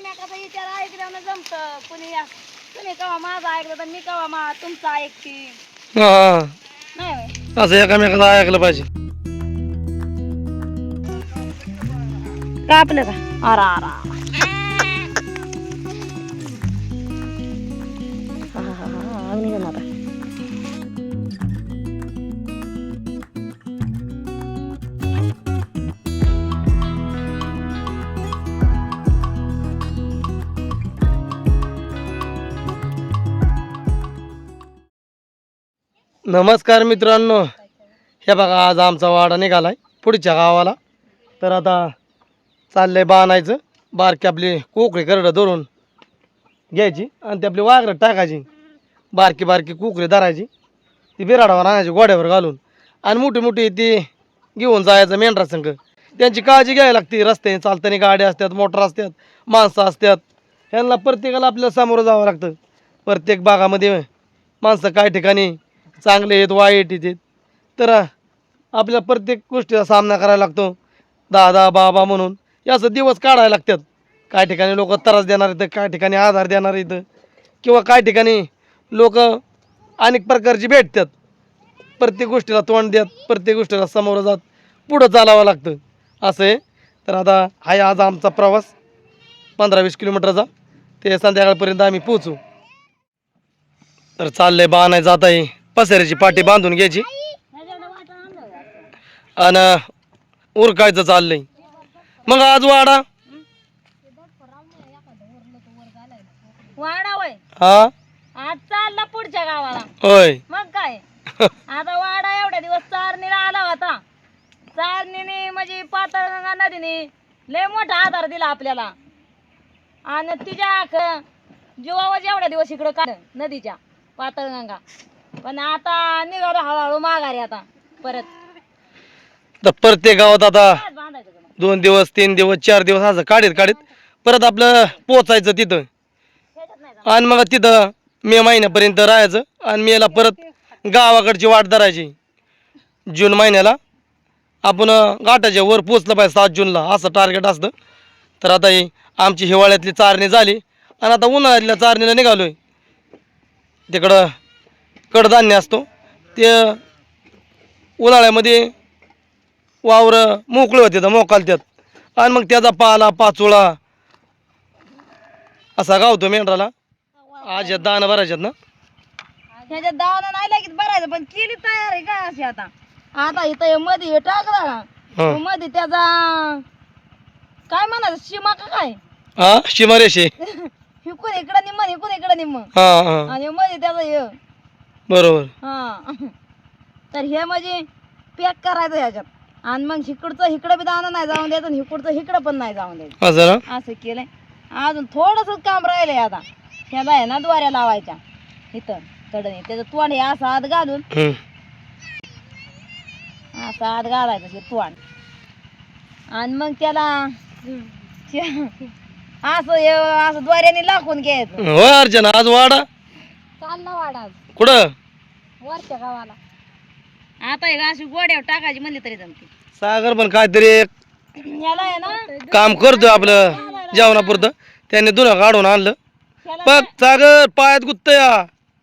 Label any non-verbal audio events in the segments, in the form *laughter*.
एकामेकाचा विचार ऐकल्यानं जमत. कुणी तुम्ही कवा माझं ऐकलं तर मी कवा मा तुमचं ऐकते. हा. नाही होय? असं एकामेकाचं ऐकलं पाहिजे. कापलं का? अरा अरा. नमस्कार मित्रांनो. हे बघा आज आमचा वाडा निघालाय पुढच्या गावाला. तर आता चाललंय बाणायचं बारकी आपली कोकळी करडं धरून घ्यायची आणि ते आपली वाघरं टाकायची. बारकी बारकी कोकळी धरायची. ती बिराडावर आणायची गोड्यावर घालून. आणि मोठी मोठी ती घेऊन जायचं मेंढरा संघ. त्यांची काळजी घ्यावी लागते. रस्त्याने चालताना गाड्या असतात मोटर असतात माणसं असतात. ह्यांना प्रत्येकाला आपल्याला सामोरं जावं लागतं. प्रत्येक भागामध्ये माणसं काय ठिकाणी चांगले आहेत वाईट आहेत. तर आपल्या प्रत्येक गोष्टीचा सामना करायला लागतो. दादा बाबा म्हणून. याचं असं दिवस काढायला लागतात. काय ठिकाणी लोक त्रास देणार आहेत काय ठिकाणी आधार देणार आहेत किंवा काय ठिकाणी लोक अनेक प्रकारची भेटतात. प्रत्येक गोष्टीला तोंड देत प्रत्येक गोष्टीला समोर जात पुढं चालावं लागतं. असं आहे. तर आता हाय आज आमचा प्रवास पंधरा वीस किलोमीटरचा. ते संध्याकाळपर्यंत आम्ही पोचू तर चाललं चाललंय बाणाय जात आहे. पसऱ्याची पाठी बांधून घ्यायची. आणि उरकायचं चाललंय. मग आज वाडा. वाडा वय हा? आज चालला पुढच्या गावाला. होय. मग काय? आता वाडा एवढ्या दिवस चारणीला आला होता. चारणीने म्हणजे पातळगंगा नदीने लय मोठा आधार दिला आपल्याला. आणि तिच्या जीवावर एवढ्या दिवस इकडं काढ नदीच्या पातळगंगा. पण आता निघालो हळूहळू माघारी आता परत. तर प्रत्येक गावात आता काय बांधायचं का मग? दोन दिवस तीन दिवस चार दिवस असं काढीत काढीत परत आपलं पोचायचं तिथं. त्याच्यात नाही जाणार. आणि मग तिथं मे महिन्यापर्यंत राहायचं आणि मेला परत गावाकडची वाट धरायची. जून महिन्याला आपण घाटाच्या वर पोचलं पाहिजे सात जूनला असं टार्गेट असतं. तर आता ही आमची हिवाळ्यातली चारणी झाली आणि आता उन्हाळ्यातल्या चारणीला निघालो आहे तिकडं कडधान्य असतो. ते उन्हाळ्यामध्ये वावरं मोकळे होते मोकालत्यात आणि मग त्याचा पाला पाचोळा असा गावतो मेंढराला. आज या दाणं भरायच्यात ना? ह्याच्यात दाणं नाही लागत भरायचं पण केली तयार आहे काय अशी आता? आता इथं मध्ये हे टाकला. का हा. मध्ये त्याचा काय म्हणायचं शिमा का काय? हा शिमारेशे हिकून *laughs* इकडं निम्म इकडं निम्म आणि मध्ये त्याचं बरोबर. हा. तर हे म्हणजे पॅक करायचं ह्याच्यात. आणि मग हिकडचं हिकडं बी दाणं नाही जाऊन द्यायचं आणि हिकडचं हिकडं पण नाही जाऊन द्यायचं. असं केलंय. अजून थोडंसं काम राहिलंय आता. ह्याला आहे ना द्वाऱ्या लावायच्या. इथं कडे त्याचं तोंड हे असं आत घालून. हम्म. असं आत घालायचं ते तोंड. आणि मग त्याला असं हे असं द्वाऱ्याने लाखून घ्यायचं. होय अर्चना. आज वाडा. चालला वाडा कुठं? वरच्या गावाला. आता हे अशी गोड्यावर टाकायची म्हणली तरी जमते. सागर पण काहीतरी एक ह्याला आहे ना? काम करतोय आपलं जेवणापुरतं. त्यांनी दुना काढून आणलं. बघ सागर पायात गुत्त या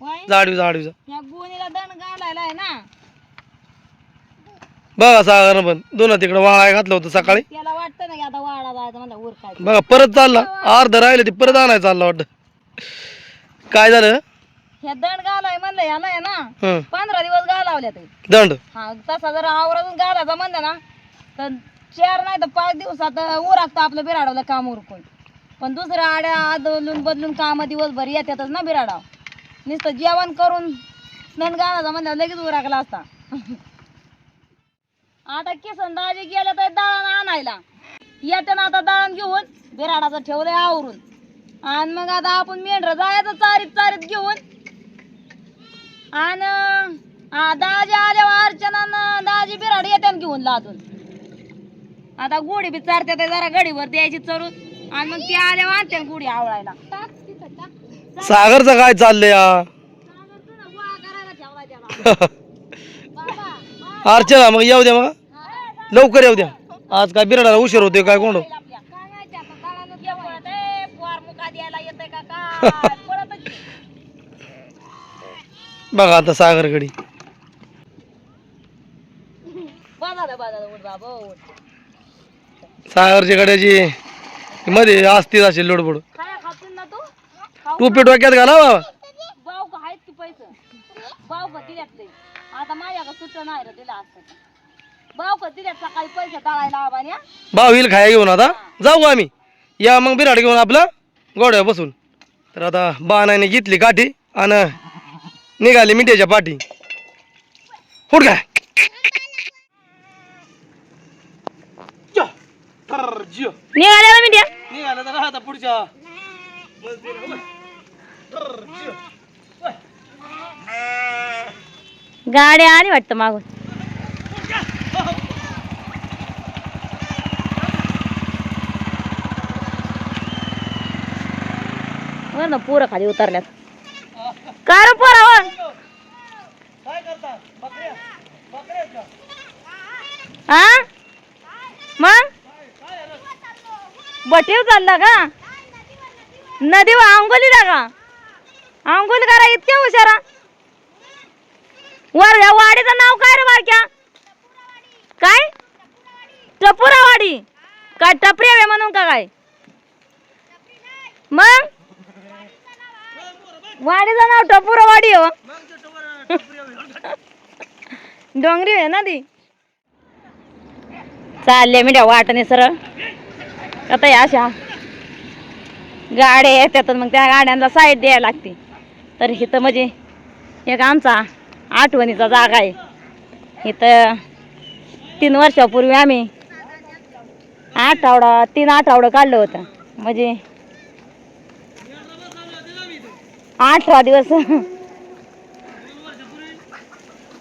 वाय, जाडवी जाडवीचा ह्या गोणीला दण घालायला आहे ना? बघा सागर पण दोन तिकडं वाळाय घातलं होतं सकाळी. त्याला वाटतं ना की आता वाडा जायचं म्हणलं उरकायचं बघा परत चालला. अर्ध राहिलं ते परत आणायचं चाललं वाटतं. काय झालं? ह्या दंड घालाय म्हणलं ह्याला आहे ना. हं पंधरा दिवस घालावल्या ते. दंड? हा तसा जर आवरातून घालायचा म्हणलं ना तर चार नाही तर पाच दिवसात उरागतं आपलं बिराडावलं काम उरकून. पण दुसऱ्या आड्या आदलून बदलून काम दिवसभर येतातच ना बिराडाव. नुसतं जेवण करून दंड घालायचा म्हणलं लगेच उराकला असता. *laughs* आता किसन दाजी गेलं तर दळण आणायला. येते आता दळण घेऊन बिराडाचं ठेवलंय आवरून. आणि मग आता आपण मेंढर जायचं चारीत चारीत घेऊन आणि दाजी आल्यावर अर्चना दाजी बिराड येते घेऊन लादून आता गुढी बी चारते ते जरा गडीवर द्यायची चरून. आणि मग ती आल्यावर आणते गुढी आवळायला. सागरचं काय चाललंय या? *laughs* अर्चना मग येऊ द्या मग. लवकर येऊ द्या. आज काय बिराडाला उशीर होतोय काय कोण? द्यायला येतंय का काय? की. *laughs* बघा आता सागरकडे. सागरच्या गड्याची मध्ये असतीच असेल लोडबोड. टोपी डोक्यात घाला बाबा. भाऊ येईल खाया घेऊन आता. जाऊ आम्ही? या मग बिराड घेऊन आपलं गोड्यावर बसून. तर आता बाणाने घेतली काठी आणि निघाली मिठ्याच्या पाठी. फुट काय निघाले ना मीडिया निघालं तर आता पुढच्या. गाडी आली वाटतं मागून. वर ना पोरं खाली उतरल्यात. काय पोरावर हा मग? बटीव चालला का? नदीवर आंघोलीला का? आंघोल करा इतक्या हुशारा. वर या वाडीचं नाव काय रे बारक्या? काय? टपुरावाडी. काय टपरी म्हणून का काय? मग? वाडीचं नाव टपुरावाडी हो. डोंगरी आहे ना ती? चालले मी वाटणे सरळ. आता या अशा. गाड्या येतात मग त्या गाड्यांना साईड द्यायला लागते. तर इथं म्हणजे एक आमचा आठवणीचा जागा आहे. इथं तीन वर्षापूर्वी आम्ही आठवडा तीन आठवडं काढलं होतं. म्हणजे अठरा दिवस.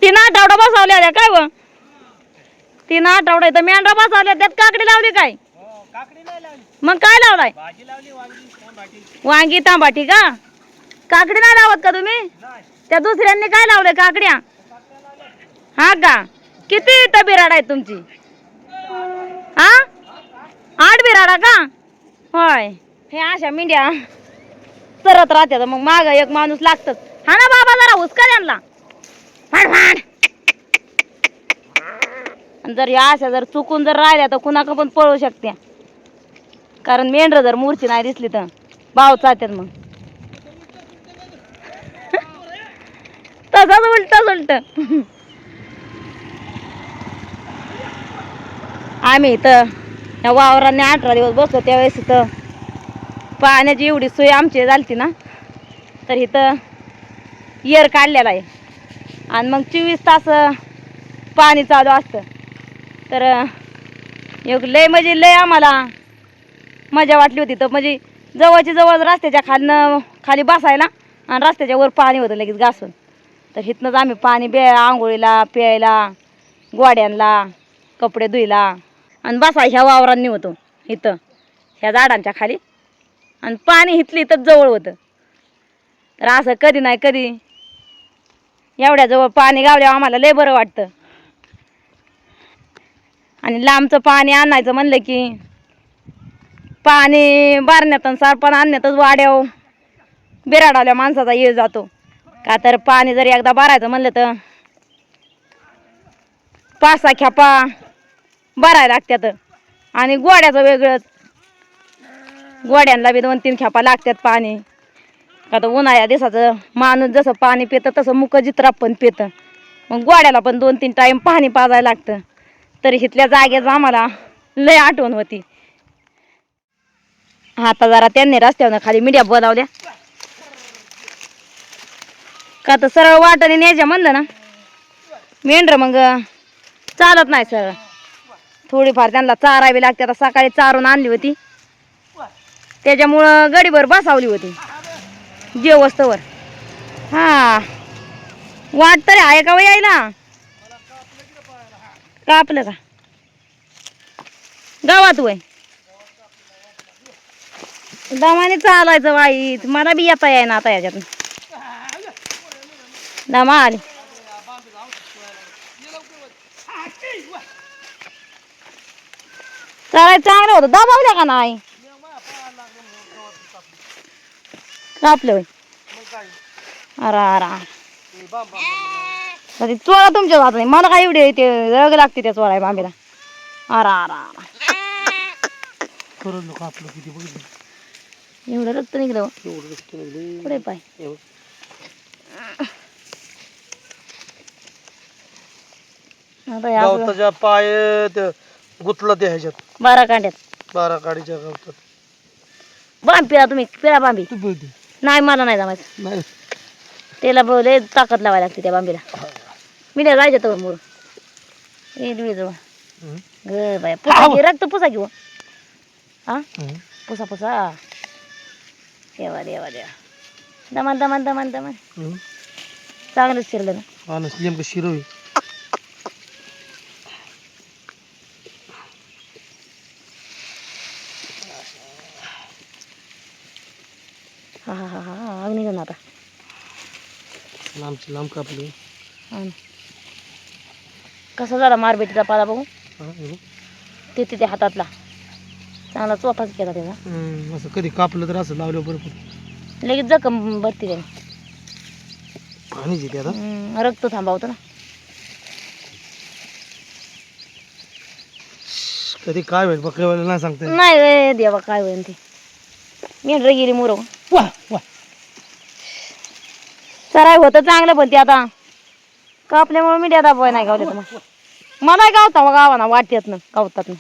तीन आठवडा बसवल्या होत्या काय व? तीन आठवडा इथं मेंढरा बसवल्या त्यात काकडी लावली काय? मग काय लावलाय? वांगी तांबाटी का? काकडी नाही लावत का तुम्ही? त्या दुसऱ्यांनी काय लावलंय काकड्या? हा का? किती इथं बिराड आहे तुमची? हा? आठ बिराडा का? होय. हे अशा मेंढ्या. चरत राहते मग माग एक माणूस लागतच. हा ना बाबा जरा हुसका त्यांना. फाड फाड. आणि जर या अशा जर चुकून जर राहिल्या तर कुणाक पण पळू शकते कारण मेंढर जर मूर्ती नाही दिसली तर भाव चालतात मग. तसंच उलट उलट आम्ही इथं या वावरांनी अठरा दिवस बसलो त्यावेळेस इथं पाण्याची एवढी सोय आमची झालती ना तर इथं येर काढलेला आहे. आणि मग चोवीस तास पाणी चालू असतं. तर एक लय म्हणजे लय आम्हाला मजा वाटली होती. तर म्हणजे जवळची जवळ रस्त्याच्या खालनं खाली बसायला आणि रस्त्याच्या वर पाणी होतं लगेच घासून. तर हिथनंच आम्ही पाणी बे आंघोळीला प्यायला गोड्यांना कपडे धुईला आणि बसा ह्या वावरांनी होतो इथं. ह्या झाडांच्या खाली. आणि पाणी हिथली तर जवळ होतं. तर असं कधी नाही कधी एवढ्या जवळ पाणी गावल्यावर आम्हाला लय बरं वाटतं. आणि लांबचं पाणी आणायचं म्हणलं की पाणी बारण्यात आणि सारपण आणण्यातच वाड्याव बिराडावल्या माणसाचा येळ जातो. का तर पाणी जरी एकदा भरायचं म्हणलं तर पाच सहा बराय लागत्यात. आणि गोड्याचं वेगळंच. गोड्यांना बी दोन तीन खेपा लागतात पाणी. का तर उन्हाळ्या दिवसाचं माणूस जसं पाणी पितं तसं मुक जित्रा पण पितं. मग गोड्याला पण दोन तीन टाईम पाणी पाजायला लागतं. तरी इथल्या जागेच आम्हाला लय आठवण होती. आता जरा त्यांनी रस्त्यावर खाली मीडिया बोलावल्या का तर सरळ वाटणे न्यायच्या म्हणलं ना. मेंढर मग चालत नाही सरळ. थोडीफार त्यांना चारावी लागते. आता सकाळी चारून आणली होती. त्याच्यामुळं गडीभर बसावली होती. जेवस्तवर. हा. वाट तरी आहे का हो यायला? कापलं का? गावात वय दमाने चालायचं वाईट. मला बी येता ना आता याच्यात दमा आली. चालायचं चांगलं होतं. दबावल्या का नाही? कापलं अरा अरा. ते चोळा तुमच्या हातात नाही. मला काय एवढे ते रग लागते त्या चोळाय बांबीला. अरा अरा अरा. एवढं रक्त निघलं. एवढं रक्त निघलं. पुढे पाय. गवताच्या पाय ते गुतलं ते ह्याच्यात. बारा कांड्यात. बारा काडीच्या गवतात. बांब पिळा तुम्ही पिळा बांबी. नाही मला नाही जमायचं. नाही. त्याला बोले ताकद लावायला लागते त्या बांबीला. मी नाही जायचं तर मोर जवळ. हम्म. ग बाय पुसा घे रक्त पुसा घेऊ हा. हम्म. पुसा पुसा. देवा देवा देवा. दमान दमान दमान दमान. हम्म. चांगलंच शिरलं ना. हा नेमकं शिरो हा हा हा. अग्नी ना आता. लांबची लांब कापली. कसा झाला मारबेटीचा पाला बघू. ते तिथे हातातला. चांगला चोथाच केला त्याचा असं कधी कापलं तर असं लावलं बरं पण. लगेच जखम भरती त्याने. पाणी जिथे आता रक्त थांबवतो ना. कधी काय होईल बकऱ्यावाला नाही सांगता. नाही देवा काय होईल ते. मेंढर गेली मुरव वा वा. सराय होतं चांगलं पण ते आता. कापल्यामुळे मी दाबवाय नाही गावले तर मला गावता गावाना वाटत ना गावतात ना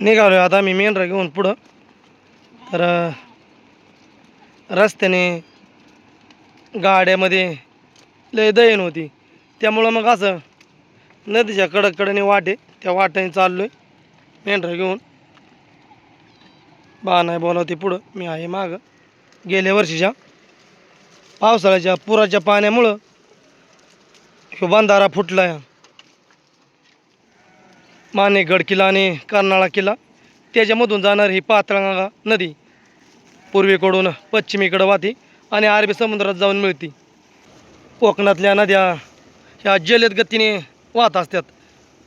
निघालोय आता मी मेंढरा घेऊन पुढं. तर रस्त्याने गाड्यामध्ये लय दयन होती. त्यामुळं मग असं नदीच्या कडक कडेने वाटे त्या वाट्याने चाललोय मेंढरा घेऊन. बा नाही बोलावते पुढं. मी आहे मागं. गेल्या वर्षीच्या पावसाळ्याच्या पुराच्या पाण्यामुळं ह्यो बंधारा फुटला. मानेगड किल्ला आणि कर्नाळा किल्ला. त्याच्यामधून जाणारी ही पातळगंगा नदी पूर्वेकडून पश्चिमेकडं वाहते आणि अरबी समुद्रात जाऊन मिळते. कोकणातल्या नद्या ह्या जलद गतीने वाहत असतात.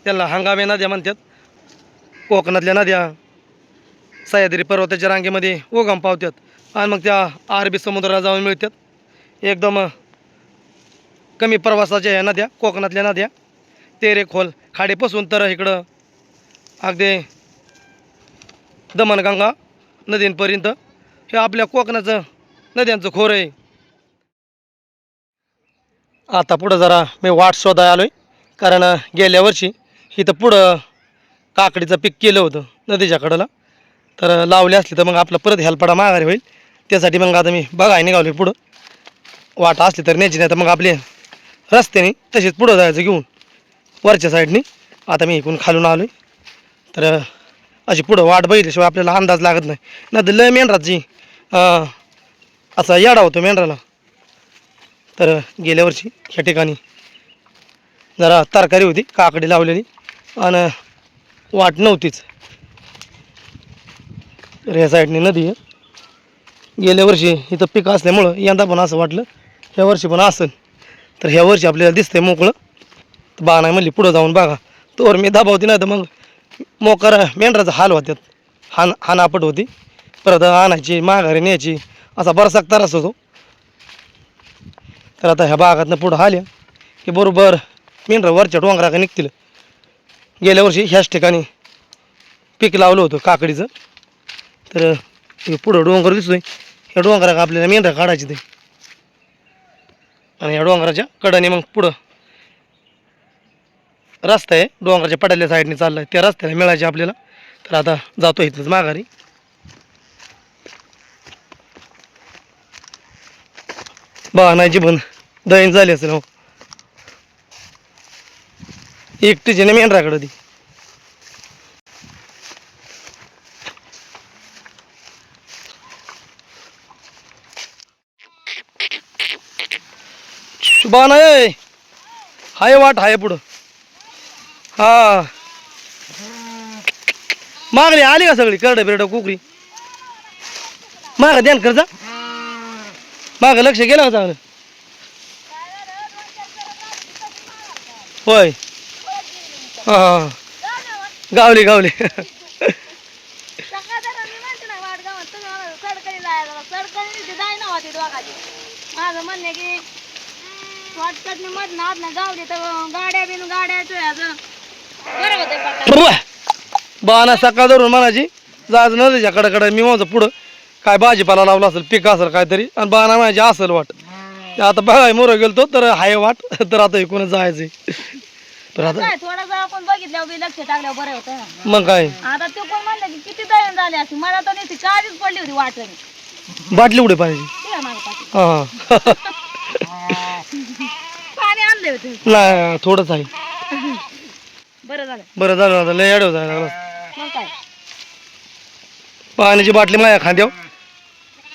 त्याला हंगामे नद्या म्हणतात. कोकणातल्या नद्या सह्याद्री पर्वताच्या रांगेमध्ये उगम पावतात आणि मग त्या अरबी समुद्राला जाऊन मिळतात एकदम कमी प्रवासाच्या ह्या नद्या कोकणातल्या नद्या तेरे खोल खाडीपासून तर इकडं अगदी दमणगंगा नदींपर्यंत हे आपल्या कोकणाचं नद्यांचं खोर आहे. आता पुढं जरा मी वाट शोधायला आलो आहे कारण गेल्या वर्षी इथं पुढं काकडीचं पीक केलं होतं नदीच्या कडेला. तर लावले असले तर मग आपलं परत हेलपाडा माघारी होईल. त्यासाठी मग आता मी बघाय निघालो पुढं. वाट असली तर न्यायची नाही तर मग आपले रस्त्याने तसेच पुढं जायचं घेऊन वरच्या साईडनी. आता मी इकडून खालून आलो आहे तर अशी पुढं वाट बघितल्याशिवाय आपल्याला अंदाज लागत नाही. नाही तर लय मेंढराची असा येडा होतो मेंढराला. तर गेल्या वर्षी ह्या ठिकाणी जरा तरकारी होती काकडी लावलेली. आणि वाट नव्हतीच. तर ह्या साईडने नदी आहे. गेल्या वर्षी इथं पीक असल्यामुळं यंदा पण असं वाटलं. ह्या वर्षी पण असेल. तर ह्या वर्षी आपल्याला दिसतंय मोकळं. तर बा नाही म्हणली पुढं जाऊन बघा. तोवर मी दाबावती नाही तर मग मोकर मेंढराचा हाल होत्यात. हान हानापट होती. परत आणायची माघारी न्यायची. असा बरासा त्रास होतो. तर आता ह्या बागातनं पुढं आल्या. की बरोबर मेंढरं वरच्या डोंगराकडे निघतील. गेल्या वर्षी ह्याच ठिकाणी पीक लावलं होतं काकडीचं. तर पुढं डोंगर दिसतोय. ह्या डोंगराक आपल्याला मेंढ्या काढायची ते. आणि या डोंगराच्या कडाने मग पुढं रस्ता आहे. डोंगराच्या पडाल्या साईडने चाललाय. त्या रस्त्याला मिळायचे आपल्याला. तर आता जातो इथंच माघारी. बाणायची पण दहीन झाली असेल हो. एकटीची ना मेंढराकडं ती. बाण आहे. हाय वाट हाय पुढं. हा. मागली आली का सगळी? करडं बिरडं कुकरी माग ध्यान कर जा. माग लक्ष गेलं का चांगलं? होय. हा. गावली गावली. माझं म्हणणं की शॉर्टकटने मधनं आतनं गावली तर गाड्या बिन बरं होतं सकाळ धरून म्हणायची जायचं नदीच्या कडकडे मी माझं पुढं. काय भाजीपाला लावला असेल पीक असेल काहीतरी आणि बाना म्हणायची असेल वाट. ते आता बघाय मोर गेलतो तर हाय वाट तर आता इकडून जायचंय. तर आता काय थोडंसं आपण बघितल्यावर बी लक्ष टाकल्यावर बरं होतं. ना मग काय? आता ते कोण म्हणलं की किती दळण झाले असते मला तर नुसती काळजीच पडली होती वाटणी. बाटली उडे ते. हा. *laughs* पाणी आणले होते. नाही थोडंच आहे. बरं झालं. बरं झालं आता लय अडव जायला लागलं. मग काय? पाण्याची बाटली माझ्या खांद्यावर.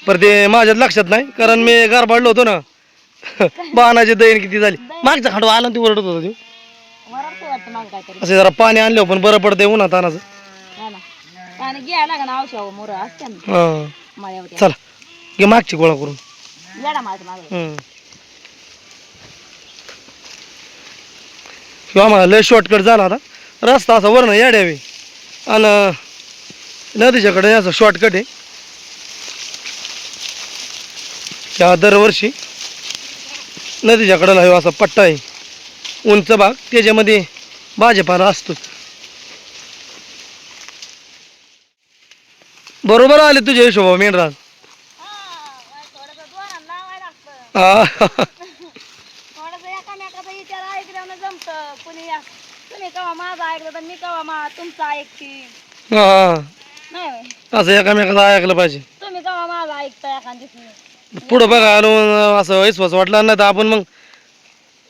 पर ते माझ्यात लक्षात नाही कारण मी गारबाडलो होतो ना. बाणाची दैन किती झाली. मागच्या खांडवा आला ती ओरडत होता ती. वरडतं वाटतं मग काहीतरी. असे जरा पाणी आणलं पण बरं पडतंय उन्हात तानाचं. हा ना. पाणी घ्यायला का ना औषध मोर असते ना. हां. मळ्यावर चला घे मागची गोळा करून. येडा माझं माझं. हम्म. किंवा मला लय शॉर्टकट आता रस्ता असा वरनं याड्यावे. आणि नदीच्याकडे असं शॉर्टकट आहे. त्या दरवर्षी नदीच्याकडं असा पट्टा आहे. उंच भाग. त्याच्यामध्ये भाजीपाला असतोच. बरोबर आले तुझ्या हिशोबा लागतं. हा थोडस एकामेकाचा विचार ऐकल्यानं तुम्ही कवा माझं ऐकलं तर मी कवा मा तुमचं ऐकते. हा. नाही होय. असं एकामेकाचं ऐकलं पाहिजे. तुम्ही कवा माझं ऐकता एखाद पुढं बघा असं विश्वास वाटला नाही तर आपण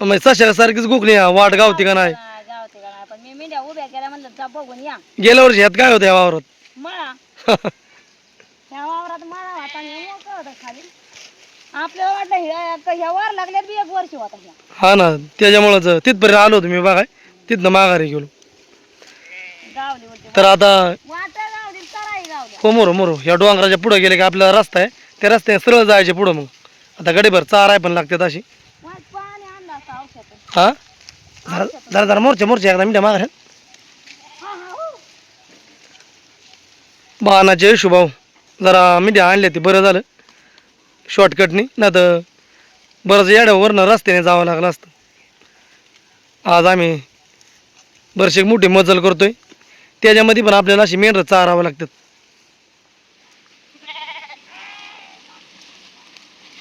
मग सशा सारखीच गुकली हा, वाट गावती का नाही? गावते का नाही? पण मी मिंड्या उभ्या केल्या म्हणलं जा बघून या. गेल्या वर्षी ह्यात काय होतं या वावरात? मळा. *laughs* ह्या वावरात मळा होता आणि मोकळं होतं खाली. आपल्याला वाटलं ह्या ह्या वार लागल्यात बी एक वर्ष होता ह्या. हा ना त्याच्यामुळंच. तिथपर्यंत आलो होतो मी बघाय. तिथनं माघारी गेलो. गावली तर आता वाटा गावली हो मोरो मोरो. ह्या डोंगराच्या पुढं गेले की आपल्याला रस्ता आहे. त्या रस्त्याने सरळ जायचे पुढं मग. आता गडीभर चाराय पण लागतात अशी. वाट पाणी आणलं असतं औषध हा? जरा जरा जरा मोरच्या मोरच्या एकदा मिठ्या माघार. हा हा हो. बाणाचे जरा मिठ्या आणल्या ते बरं झालं. शॉर्टकटनी नाही तर बरंच येड्यावरनं रस्त्याने जावं लागलं असतं. आज आम्ही बरेचसे मोठी मजल करतोय. त्याच्यामध्ये पण आपल्याला अशी मेंढरं चारावं लागतात.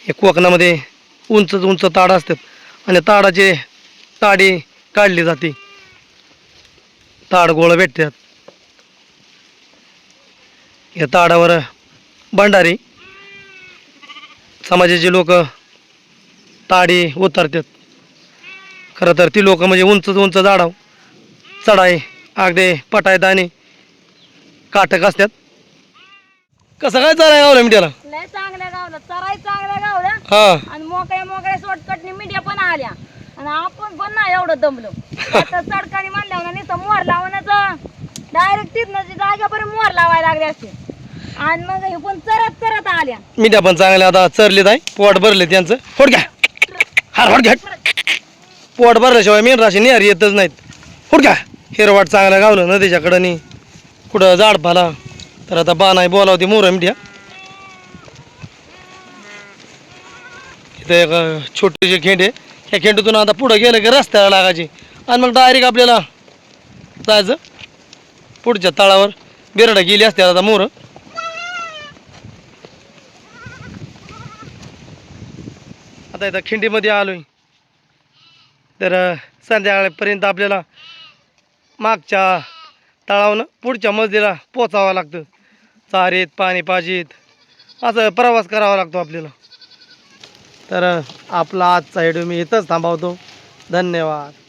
हे कोकणामध्ये उंच उंच ताड असतात आणि ताडाचे ताडी काढली जाते. ताड गोळ भेटतात. या ताडावर भंडारी समाजाचे लोक ताडी उतरतात. खरं तर ती लोक म्हणजे उंच उंच झाडाव चढाय अगदी पटायत आणि काटक असतात. कसं काय चालाय गावलं मिठ्याला लय चांगल्या गावल्या चराई चांगल्या गावल्या. हा. आणि मोकळ्या मोकळ्या मीडिया पण आल्या. आणि आपण पण नाही एवढं दमलो. आता सडकाने म्हणल्यावर नुसतं मोर लावण्याचं डायरेक्ट तिथनं जागेपर्यंत मोर लावायला लागले असते आणि मग हे पण चरत चरत आल्या. मिठ्या पण चांगल्या आता चरलेत आहे. पोट भरले त्यांचं फोड घ्या. हार फोड घ्या. पोट भरल्याशिवाय मेन राशी निहार येतच नाहीत. फोड घ्या. हिरवाट चांगलं गावलं नदीच्या कडनी कुठं झाड पाला तर आता बाणाई बोलावती मोर मिठ्या. इथं एक छोटीशी खेंड. आहे ह्या खेंडीतून आता पुढं गेलं की रस्त्याला लागायची. आणि मग डायरेक्ट आपल्याला जायचं. पुढच्या तळावर बिरडा गेली असते आता मोरं. आता इथं खिंडीमध्ये आलोय. तर संध्याकाळपर्यंत आपल्याला मागच्या तळावनं पुढच्या मजलीला पोचावं लागतं. चारीत पाणी पाजीत असं प्रवास करावा लागतो आपल्याला. तर आपला आजचा व्हिडिओ मी इथंच थांबवतो. धन्यवाद.